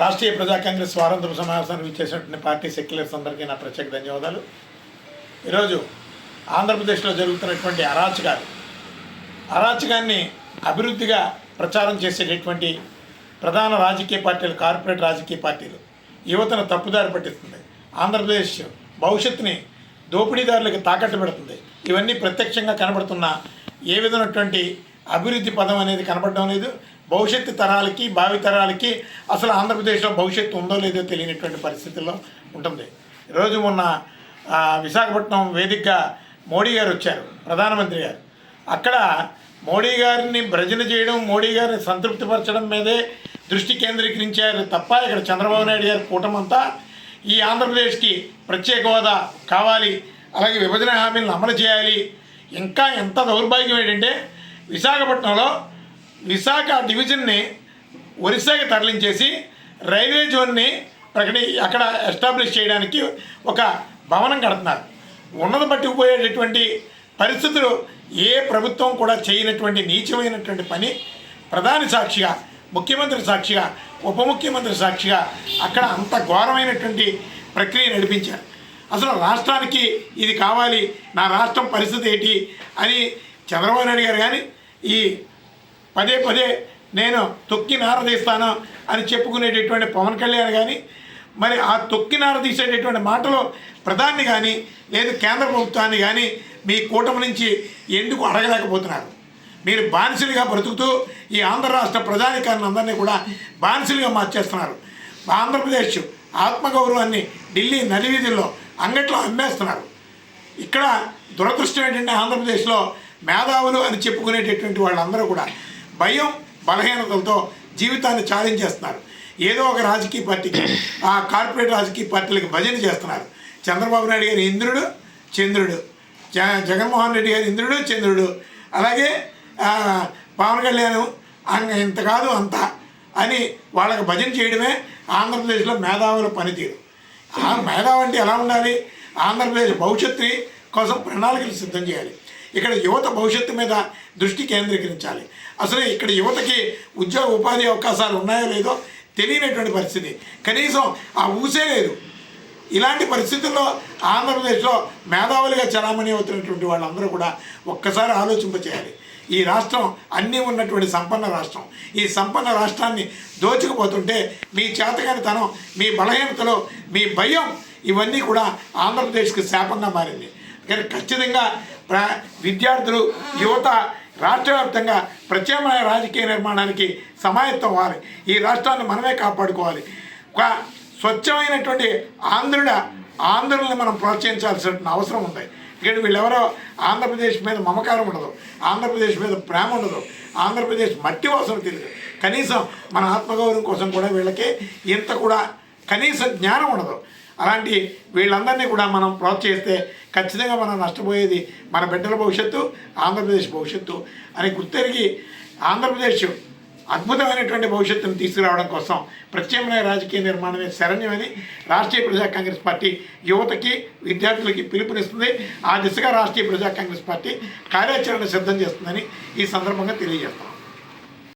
రాష్ట్రీయ ప్రజా కాంగ్రెస్ స్వాతంత్ర సమావేశానికి ఇచ్చేసినటువంటి పార్టీ సెక్యులర్స్ అందరికీ నా ప్రత్యేక ధన్యవాదాలు. ఈరోజు ఆంధ్రప్రదేశ్లో జరుగుతున్నటువంటి అరాచకాలు అరాచకాన్ని అభివృద్ధిగా ప్రచారం చేసేటటువంటి ప్రధాన రాజకీయ పార్టీలు కార్పొరేట్ రాజకీయ పార్టీలు యువతను తప్పుదారి పట్టిస్తుంది. ఆంధ్రప్రదేశ్ భవిష్యత్తుని దోపిడీదారులకు తాకట్టు పెడుతుంది. ఇవన్నీ ప్రత్యక్షంగా కనబడుతున్న ఏ విధమైనటువంటి అభివృద్ధి పదం అనేది కనబడడం లేదు. భవిష్యత్తు తరాలకి భావితరాలకి అసలు ఆంధ్రప్రదేశ్లో భవిష్యత్తు ఉందో లేదో తెలియనటువంటి పరిస్థితుల్లో ఉంటుంది. ఈరోజు మొన్న విశాఖపట్నం వేదికగా మోడీ గారు వచ్చారు ప్రధానమంత్రి గారు. అక్కడ మోడీ గారిని భ్రజన చేయడం మోడీ గారిని సంతృప్తిపరచడం మీదే దృష్టి కేంద్రీకరించారు తప్ప ఇక్కడ చంద్రబాబు నాయుడు గారి కూటమంతా ఈ ఆంధ్రప్రదేశ్కి ప్రత్యేక హోదా కావాలి అలాగే విభజన హామీలను అమలు చేయాలి. ఇంకా ఎంత దౌర్భాగ్యం ఏంటంటే విశాఖపట్నంలో విశాఖ డివిజన్ని ఒరిస్సాకి తరలించేసి రైల్వే జోన్ని ప్రకటి అక్కడ ఎస్టాబ్లిష్ చేయడానికి ఒక భవనం కడుతున్నారు. ఉన్నది పట్టుకుపోయేటటువంటి పరిస్థితులు ఏ ప్రభుత్వం కూడా చేయనటువంటి నీచమైనటువంటి పని ప్రధాని సాక్షిగా ముఖ్యమంత్రి సాక్షిగా ఉప ముఖ్యమంత్రి సాక్షిగా అక్కడ అంత ఘోరమైనటువంటి ప్రక్రియ నడిపించారు. అసలు రాష్ట్రానికి ఇది కావాలి నా రాష్ట్రం పరిస్థితి ఏంటి అని చంద్రబాబు నాయుడు గారు కానీ ఈ పదే పదే నేను తొక్కి నారదీస్తాను అని చెప్పుకునేటటువంటి పవన్ కళ్యాణ్ కానీ మరి ఆ తొక్కి నారదీసేటటువంటి మాటలు ప్రధాని కానీ లేదు కేంద్ర ప్రభుత్వాన్ని కానీ మీ కూటమి నుంచి ఎందుకు అడగలేకపోతున్నారు? మీరు బానిసలుగా బ్రతుకుతూ ఈ ఆంధ్ర రాష్ట్ర ప్రజానికాన్ని అందరినీ కూడా బానిసలుగా మార్చేస్తున్నారు. ఆంధ్రప్రదేశ్ ఆత్మగౌరవాన్ని ఢిల్లీ నడివీధుల్లో అంగట్లో అమ్మేస్తున్నారు. ఇక్కడ దురదృష్టం ఏంటంటే ఆంధ్రప్రదేశ్లో మేధావులు అని చెప్పుకునేటటువంటి వాళ్ళందరూ కూడా భయం బలహీనతలతో జీవితాన్ని చాలించేస్తున్నారు ఏదో ఒక రాజకీయ పార్టీకి ఆ కార్పొరేట్ రాజకీయ పార్టీలకు భజన చేస్తున్నారు. చంద్రబాబు నాయుడు గారి ఇంద్రుడు చంద్రుడు. జ జగన్మోహన్ రెడ్డి గారి ఇంద్రుడు చంద్రుడు. అలాగే పవన్ కళ్యాణ్ ఇంత కాదు అంత అని వాళ్ళకి భజన చేయడమే ఆంధ్రప్రదేశ్లో మేధావుల పనితీరు. ఆ మేధావి అంటే ఎలా ఉండాలి? ఆంధ్రప్రదేశ్ భవిష్యత్తు కోసం ప్రణాళికలు సిద్ధం చేయాలి. ఇక్కడ యువత భవిష్యత్తు మీద దృష్టి కేంద్రీకరించాలి. అసలు ఇక్కడ యువతకి ఉద్యోగ ఉపాధి అవకాశాలు ఉన్నాయో లేదో తెలియనటువంటి పరిస్థితి. కనీసం ఆ ఊసే లేదు. ఇలాంటి పరిస్థితుల్లో ఆంధ్రప్రదేశ్లో మేధావులుగా చలామణి అవుతున్నటువంటి వాళ్ళందరూ కూడా ఒక్కసారి ఆలోచింపచేయాలి. ఈ రాష్ట్రం అన్నీ ఉన్నటువంటి సంపన్న రాష్ట్రం. ఈ సంపన్న రాష్ట్రాన్ని దోచుకుపోతుంటే మీ చేతకానితనం మీ బలహీనతలో మీ భయం ఇవన్నీ కూడా ఆంధ్రప్రదేశ్కి శాపంగా మారింది. కానీ ఖచ్చితంగా ప్ర విద్యార్థులు యువత రాష్ట్రవ్యాప్తంగా ప్రత్యామ్నాయ రాజకీయ నిర్మాణానికి సమాయత్తం అవ్వాలి. ఈ రాష్ట్రాన్ని మనమే కాపాడుకోవాలి. ఒక స్వచ్ఛమైనటువంటి ఆంధ్రుడ ఆంధ్రుల్ని మనం ప్రోత్సహించాల్సిన అవసరం ఉంది. ఎందుకంటే వీళ్ళెవరో ఆంధ్రప్రదేశ్ మీద మమకారం ఉండదు ఆంధ్రప్రదేశ్ మీద ప్రేమ ఉండదు ఆంధ్రప్రదేశ్ మట్టి వాసన తెలియదు కనీసం మన ఆత్మగౌరవం కోసం కూడా వీళ్ళకి ఇంత కూడా కనీస జ్ఞానం ఉండదు. అలాంటి వీళ్ళందరినీ కూడా మనం ప్రోత్సహిస్తే ఖచ్చితంగా మనం నష్టపోయేది మన బిడ్డల భవిష్యత్తు ఆంధ్రప్రదేశ్ భవిష్యత్తు అని గుర్తెరిగి ఆంధ్రప్రదేశ్ అద్భుతమైనటువంటి భవిష్యత్తును తీసుకురావడం కోసం ప్రత్యామ్నాయ రాజకీయ నిర్మాణమే శరణ్యమని రాష్ట్రీయ ప్రజా కాంగ్రెస్ పార్టీ యువతకి విద్యార్థులకి పిలుపునిస్తుంది. ఆ దిశగా రాష్ట్రీయ ప్రజా కాంగ్రెస్ పార్టీ కార్యాచరణ సిద్ధం చేస్తుందని ఈ సందర్భంగా తెలియజేస్తాం.